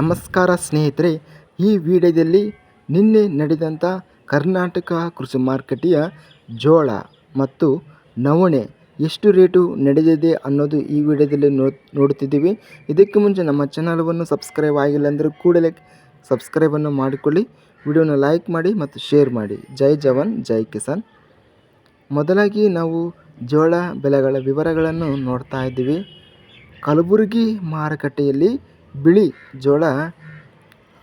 ನಮಸ್ಕಾರ ಸ್ನೇಹಿತರೆ, ಈ ವಿಡಿಯೋದಲ್ಲಿ ನಿನ್ನೆ ನಡೆದಂಥ ಕರ್ನಾಟಕ ಕೃಷಿ ಮಾರುಕಟ್ಟೆಯ ಜೋಳ ಮತ್ತು ನವಣೆ ಎಷ್ಟು ರೇಟು ನಡೆದಿದೆ ಅನ್ನೋದು ಈ ವಿಡಿಯೋದಲ್ಲಿ ನೋಡುತ್ತಿದ್ದೀವಿ. ಇದಕ್ಕೆ ಮುಂಚೆ ನಮ್ಮ ಚಾನಲನ್ನು ಸಬ್ಸ್ಕ್ರೈಬ್ ಆಗಿಲ್ಲ ಅಂದರೆ ಕೂಡಲೇ ಸಬ್ಸ್ಕ್ರೈಬನ್ನು ಮಾಡಿಕೊಳ್ಳಿ. ವಿಡಿಯೋನ ಲೈಕ್ ಮಾಡಿ ಮತ್ತು ಶೇರ್ ಮಾಡಿ. ಜೈ ಜವಾನ್, ಜೈ ಕಿಸಾನ್. ಮೊದಲಾಗಿ ನಾವು ಜೋಳ ಬೆಲೆಗಳ ವಿವರಗಳನ್ನು ನೋಡ್ತಾ ಇದ್ದೀವಿ. ಕಲಬುರಗಿ ಮಾರುಕಟ್ಟೆಯಲ್ಲಿ ಬಿಳಿ ಜೋಳ,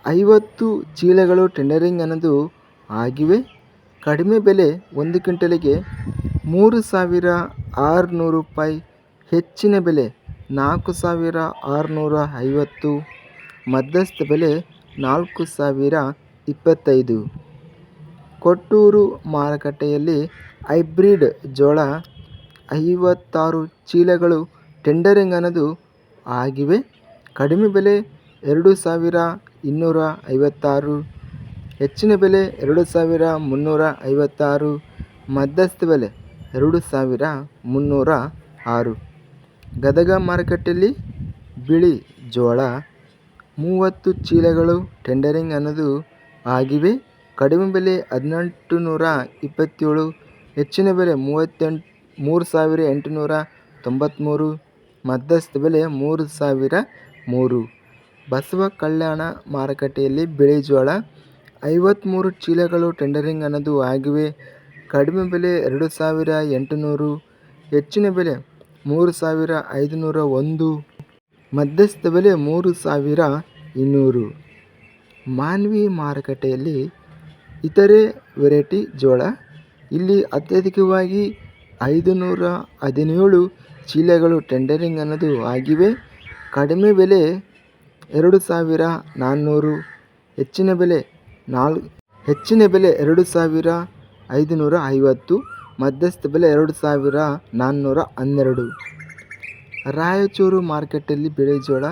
ಐವತ್ತು ಚೀಲಗಳು ಟೆಂಡರಿಂಗ್ ಅನ್ನೋದು ಆಗಿವೆ. ಕಡಿಮೆ ಬೆಲೆ ಒಂದು ಕ್ವಿಂಟಲಿಗೆ ಮೂರು ಸಾವಿರ ಆರುನೂರು ರೂಪಾಯಿ. ಹೆಚ್ಚಿನ ಬೆಲೆ ನಾಲ್ಕು ಸಾವಿರ ಆರುನೂರ ಐವತ್ತು. ಮಧ್ಯಸ್ಥ ಬೆಲೆ ನಾಲ್ಕು ಸಾವಿರ ಇಪ್ಪತ್ತೈದು. ಕೊಟ್ಟೂರು ಮಾರುಕಟ್ಟೆಯಲ್ಲಿ ಹೈಬ್ರಿಡ್ ಜೋಳ, ಐವತ್ತಾರು ಚೀಲಗಳು ಟೆಂಡರಿಂಗ್ ಅನ್ನೋದು ಆಗಿವೆ. ಕಡಿಮೆ ಬೆಲೆ ಎರಡು ಸಾವಿರ ಇನ್ನೂರ ಐವತ್ತಾರು, ಹೆಚ್ಚಿನ ಬೆಲೆ ಎರಡು ಸಾವಿರ ಮುನ್ನೂರ ಐವತ್ತಾರು, ಮಧ್ಯಸ್ಥ ಬೆಲೆ ಎರಡು ಸಾವಿರ ಮುನ್ನೂರ ಆರು. ಗದಗ ಮಾರುಕಟ್ಟೆಯಲ್ಲಿ ಬಿಳಿ ಜೋಳ, ಮೂವತ್ತು ಚೀಲಗಳು, ಟೆಂಡರಿಂಗ್ ಅನ್ನೋದು ಆಗಿವೆ. ಕಡಿಮೆ ಬೆಲೆ ಹದಿನೆಂಟು ನೂರ ಇಪ್ಪತ್ತೇಳು, ಹೆಚ್ಚಿನ ಬೆಲೆ ಮೂವತ್ತೆಂಟು, ಮೂರು ಸಾವಿರ ಎಂಟುನೂರ ತೊಂಬತ್ತ್ಮೂರು ಮಧ್ಯಸ್ಥ ಬೆಲೆ ಮೂರು ಸಾವಿರ ಮೂರು. ಬಸವ ಕಲ್ಯಾಣ ಮಾರುಕಟ್ಟೆಯಲ್ಲಿ ಬಿಳಿ ಜೋಳ ಐವತ್ತ್ಮೂರು ಚೀಲಗಳು ಟೆಂಡರಿಂಗ್ ಅನ್ನೋದು ಆಗಿವೆ. ಕಡಿಮೆ ಬೆಲೆ ಎರಡು ಸಾವಿರ ಎಂಟುನೂರು, ಹೆಚ್ಚಿನ ಬೆಲೆ ಮೂರು ಸಾವಿರ ಐದುನೂರ ಒಂದು. ಮಧ್ಯಸ್ಥ ಬೆಲೆ ಮೂರು ಸಾವಿರ ಇನ್ನೂರು. ಮಾನ್ವಿ ಮಾರುಕಟ್ಟೆಯಲ್ಲಿ ಇತರೆ ವೆರೈಟಿ ಜೋಳ ಇಲ್ಲಿ ಅತ್ಯಧಿಕವಾಗಿ ಐದು ನೂರ ಹದಿನೇಳು ಚೀಲಗಳು ಟೆಂಡರಿಂಗ್ ಅನ್ನೋದು ಆಗಿವೆ. ಕಡಿಮೆ ಬೆಲೆ ಎರಡು ಸಾವಿರ ನಾನ್ನೂರು, ಹೆಚ್ಚಿನ ಬೆಲೆ ನಾಲ್, ಹೆಚ್ಚಿನ ಬೆಲೆ ಎರಡು ಸಾವಿರ ಐದುನೂರ ಐವತ್ತು, ಮಧ್ಯಸ್ಥ ಬೆಲೆ ಎರಡು ಸಾವಿರ ನಾನ್ನೂರ ಹನ್ನೆರಡು. ರಾಯಚೂರು ಮಾರ್ಕೆಟಲ್ಲಿ ಬಿಳಿ ಜೋಳ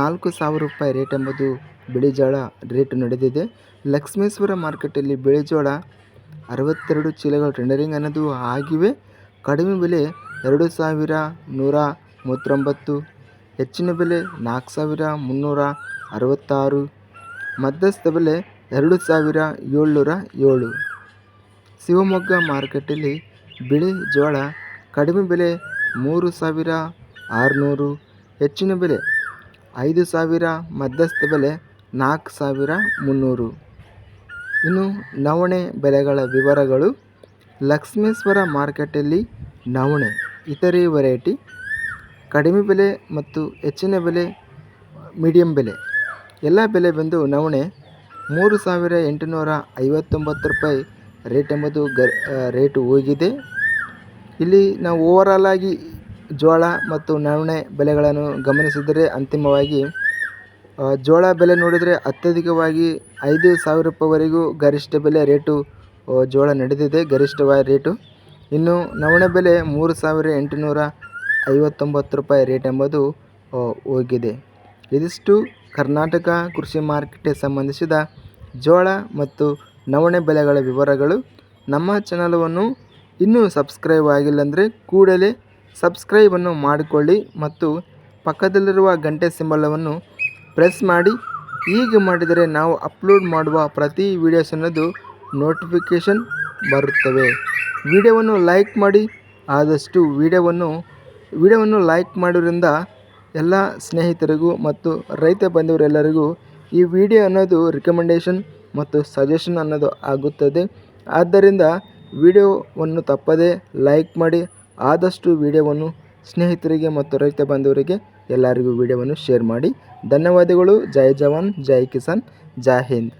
ನಾಲ್ಕು ಸಾವಿರ ರೂಪಾಯಿ ರೇಟ್ ಎಂಬುದು ಬಿಳಿ ಜೋಳ ರೇಟ್ ನಡೆದಿದೆ. ಲಕ್ಷ್ಮೇಶ್ವರ ಮಾರ್ಕೆಟಲ್ಲಿ ಬಿಳಿ ಜೋಳ ಅರವತ್ತೆರಡು ಚೀಲಗಳು ಟೆಂಡರಿಂಗ್ ಅನ್ನೋದು ಆಗಿವೆ. ಕಡಿಮೆ ಬೆಲೆ ಎರಡು ಸಾವಿರ ನೂರ ಮೂವತ್ತೊಂಬತ್ತು ಹೆಚ್ಚಿನ ಬೆಲೆ ನಾಲ್ಕು ಸಾವಿರ ಮುನ್ನೂರ ಅರವತ್ತಾರು, ಮಧ್ಯಸ್ಥ ಬೆಲೆ ಎರಡು ಸಾವಿರ ಏಳ್ನೂರ ಏಳು. ಶಿವಮೊಗ್ಗ ಮಾರುಕಟ್ಟೆಯಲ್ಲಿ ಬಿಳಿ ಜೋಳ ಕಡಿಮೆ ಬೆಲೆ ಮೂರು ಸಾವಿರ ಆರುನೂರು, ಹೆಚ್ಚಿನ ಬೆಲೆ ಐದು ಸಾವಿರ, ಮಧ್ಯಸ್ಥ ಬೆಲೆ ನಾಲ್ಕು ಸಾವಿರ ಮುನ್ನೂರು. ಇನ್ನು ನವಣೆ ಬೆಲೆಗಳ ವಿವರಗಳು ಲಕ್ಷ್ಮೇಶ್ವರ ಮಾರುಕಟ್ಟೆಯಲ್ಲಿ ನವಣೆ, ಇತರೆ ವೆರೈಟಿ ಕಡಿಮೆ ಬೆಲೆ ಮತ್ತು ಹೆಚ್ಚಿನ ಬೆಲೆ ಮೀಡಿಯಮ್ ಬೆಲೆ. ಎಲ್ಲ ಬೆಲೆ ಬಂದು ನವಣೆ ಮೂರು ಸಾವಿರ ಎಂಟುನೂರ ಐವತ್ತೊಂಬತ್ತು ರೂಪಾಯಿ ರೇಟ್ ಎಂಬುದು ಗ ರೇಟು ಹೋಗಿದೆ. ಇಲ್ಲಿ ನಾವು ಓವರಾಲ್ ಆಗಿ ಜೋಳ ಮತ್ತು ನವಣೆ ಬೆಲೆಗಳನ್ನು ಗಮನಿಸಿದರೆ ಅಂತಿಮವಾಗಿ ಜೋಳ ಬೆಲೆ ನೋಡಿದರೆ ಅತ್ಯಧಿಕವಾಗಿ ಐದು ಸಾವಿರ ರೂಪಾಯಿವರೆಗೂ ಗರಿಷ್ಠ ಬೆಲೆ ರೇಟು ಜೋಳ ನಡೆದಿದೆ, ಗರಿಷ್ಠವಾದ ರೇಟು. ಇನ್ನು ನವಣೆ ಬೆಲೆ ಮೂರು ಸಾವಿರ ಎಂಟುನೂರ ಐವತ್ತೊಂಬತ್ತು ರೂಪಾಯಿ ರೇಟ್ ಎಂಬುದು ಹೋಗಿದೆ. ಇದಿಷ್ಟು ಕರ್ನಾಟಕ ಕೃಷಿ ಮಾರುಕಟ್ಟೆ ಸಂಬಂಧಿಸಿದ ಜೋಳ ಮತ್ತು ನವಣೆ ಬೆಲೆಗಳ ವಿವರಗಳು. ನಮ್ಮ ಚಾನಲವನ್ನು ಇನ್ನೂ ಸಬ್ಸ್ಕ್ರೈಬ್ ಆಗಿಲ್ಲ ಅಂದರೆ ಕೂಡಲೇ ಸಬ್ಸ್ಕ್ರೈಬನ್ನು ಮಾಡಿಕೊಳ್ಳಿ ಮತ್ತು ಪಕ್ಕದಲ್ಲಿರುವ ಗಂಟೆ ಸಿಂಬಲವನ್ನು ಪ್ರೆಸ್ ಮಾಡಿ. ಹೀಗೆ ಮಾಡಿದರೆ ನಾವು ಅಪ್ಲೋಡ್ ಮಾಡುವ ಪ್ರತಿ ವೀಡಿಯೋಸ್ ಅನ್ನೋದು ನೋಟಿಫಿಕೇಷನ್ ಬರುತ್ತವೆ. ವಿಡಿಯೋವನ್ನು ಲೈಕ್ ಮಾಡಿ, ಆದಷ್ಟು ವಿಡಿಯೋವನ್ನು ವಿಡಿಯೋವನ್ನು ಲೈಕ್ ಮಾಡೋದ್ರಿಂದ ಎಲ್ಲ ಸ್ನೇಹಿತರಿಗೂ ಮತ್ತು ರೈತ ಬಂಧುವರೆಲ್ಲರಿಗೂ ಈ ವಿಡಿಯೋ ಅನ್ನೋದು ರಿಕಮೆಂಡೇಷನ್ ಮತ್ತು ಸಜೆಷನ್ ಅನ್ನೋದು ಆಗುತ್ತದೆ. ಆದ್ದರಿಂದ ವಿಡಿಯೋವನ್ನು ತಪ್ಪದೇ ಲೈಕ್ ಮಾಡಿ, ಆದಷ್ಟು ವಿಡಿಯೋವನ್ನು ಸ್ನೇಹಿತರಿಗೆ ಮತ್ತು ರೈತ ಬಂಧುವರಿಗೆ ಎಲ್ಲರಿಗೂ ವಿಡಿಯೋವನ್ನು ಶೇರ್ ಮಾಡಿ. ಧನ್ಯವಾದಗಳು. ಜೈ ಜವಾನ್, ಜೈ ಕಿಸಾನ್, ಜೈ ಹಿಂದ್.